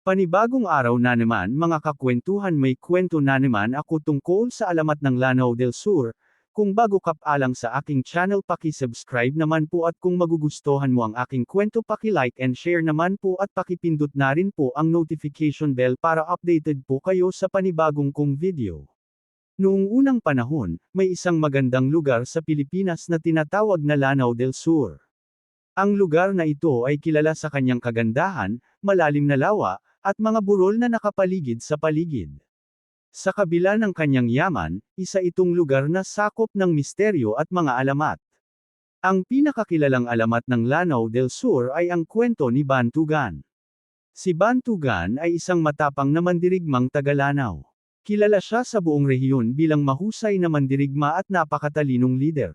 Panibagong araw na naman mga kakwentuhan may kwento na naman ako tungkol sa alamat ng Lanao del Sur. Kung bago ka alang sa aking channel paki-subscribe naman po at kung magugustuhan mo ang aking kwento paki-like and share naman po at pakipindot na rin po ang notification bell para updated po kayo sa panibagong kong video. Noong unang panahon, may isang magandang lugar sa Pilipinas na tinatawag na Lanao del Sur. Ang lugar na ito ay kilala sa kanyang kagandahan, malalim na lawa, at mga burol na nakapaligid sa paligid. Sa kabila ng kanyang yaman, isa itong lugar na sakop ng misteryo at mga alamat. Ang pinakakilalang alamat ng Lanao del Sur ay ang kwento ni Bantugan. Si Bantugan ay isang matapang na mandirigmang taga-Lanao. Kilala siya sa buong rehiyon bilang mahusay na mandirigma at napakatalinong lider.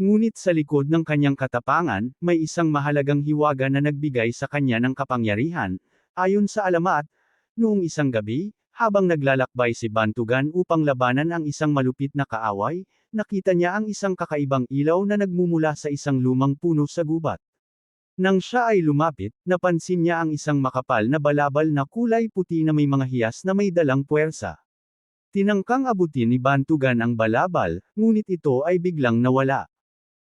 Ngunit sa likod ng kanyang katapangan, may isang mahalagang hiwaga na nagbigay sa kanya ng kapangyarihan, Ayon sa alamat, noong isang gabi, habang naglalakbay si Bantugan upang labanan ang isang malupit na kaaway, nakita niya ang isang kakaibang ilaw na nagmumula sa isang lumang puno sa gubat. Nang siya ay lumapit, napansin niya ang isang makapal na balabal na kulay puti na may mga hiyas na may dalang puwersa. Tinangkang abutin ni Bantugan ang balabal, ngunit ito ay biglang nawala.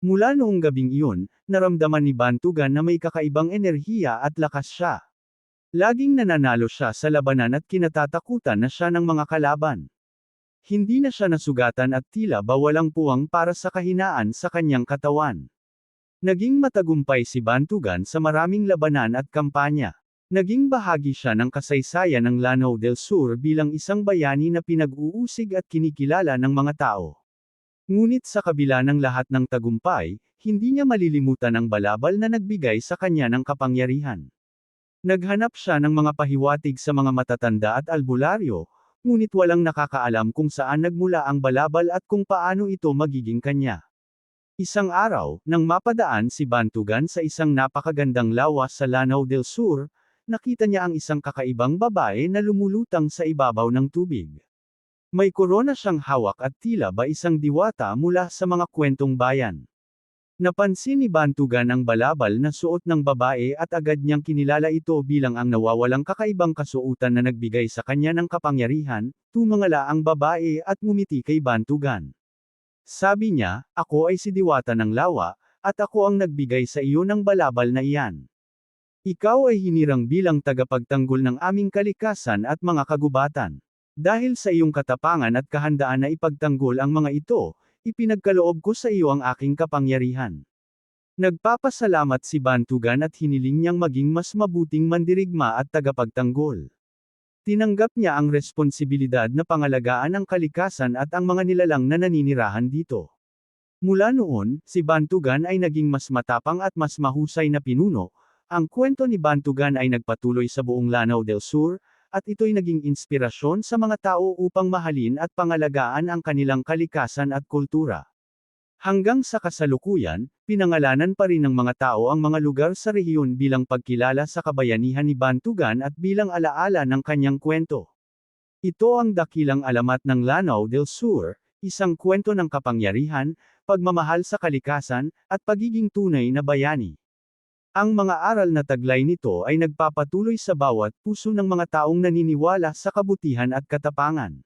Mula noong gabing iyon, naramdaman ni Bantugan na may kakaibang enerhiya at lakas siya. Laging nananalo siya sa labanan at kinatatakutan na siya ng mga kalaban. Hindi na siya nasugatan at tila ba walang puwang para sa kahinaan sa kanyang katawan. Naging matagumpay si Bantugan sa maraming labanan at kampanya. Naging bahagi siya ng kasaysayan ng Lanao del Sur bilang isang bayani na pinag-uusig at kinikilala ng mga tao. Ngunit sa kabila ng lahat ng tagumpay, hindi niya malilimutan ang balabal na nagbigay sa kanya ng kapangyarihan. Naghanap siya ng mga pahiwatig sa mga matatanda at albularyo, ngunit walang nakakaalam kung saan nagmula ang balabal at kung paano ito magiging kanya. Isang araw, nang mapadaan si Bantugan sa isang napakagandang lawas sa Lanao del Sur, nakita niya ang isang kakaibang babae na lumulutang sa ibabaw ng tubig. May korona siyang hawak at tila ba isang diwata mula sa mga kwentong bayan. Napansin ni Bantugan ang balabal na suot ng babae at agad niyang kinilala ito bilang ang nawawalang kakaibang kasuotan na nagbigay sa kanya ng kapangyarihan, tumangala ang babae at ngumiti kay Bantugan. Sabi niya, ako ay si Diwata ng Lawa, at ako ang nagbigay sa iyo ng balabal na iyan. Ikaw ay hinirang bilang tagapagtanggol ng aming kalikasan at mga kagubatan. Dahil sa iyong katapangan at kahandaan na ipagtanggol ang mga ito, Ipinagkaloob ko sa iyo ang aking kapangyarihan. Nagpapasalamat si Bantugan at hiniling niyang maging mas mabuting mandirigma at tagapagtanggol. Tinanggap niya ang responsibilidad na pangalagaan ang kalikasan at ang mga nilalang na naninirahan dito. Mula noon, si Bantugan ay naging mas matapang at mas mahusay na pinuno. Ang kwento ni Bantugan ay nagpatuloy sa buong Lanao del Sur, at ito'y naging inspirasyon sa mga tao upang mahalin at pangalagaan ang kanilang kalikasan at kultura. Hanggang sa kasalukuyan, pinangalanan pa rin ng mga tao ang mga lugar sa rehiyon bilang pagkilala sa kabayanihan ni Bantugan at bilang alaala ng kanyang kwento. Ito ang dakilang alamat ng Lanao del Sur, isang kwento ng kapangyarihan, pagmamahal sa kalikasan, at pagiging tunay na bayani. Ang mga aral na taglay nito ay nagpapatuloy sa bawat puso ng mga taong naniniwala sa kabutihan at katapangan.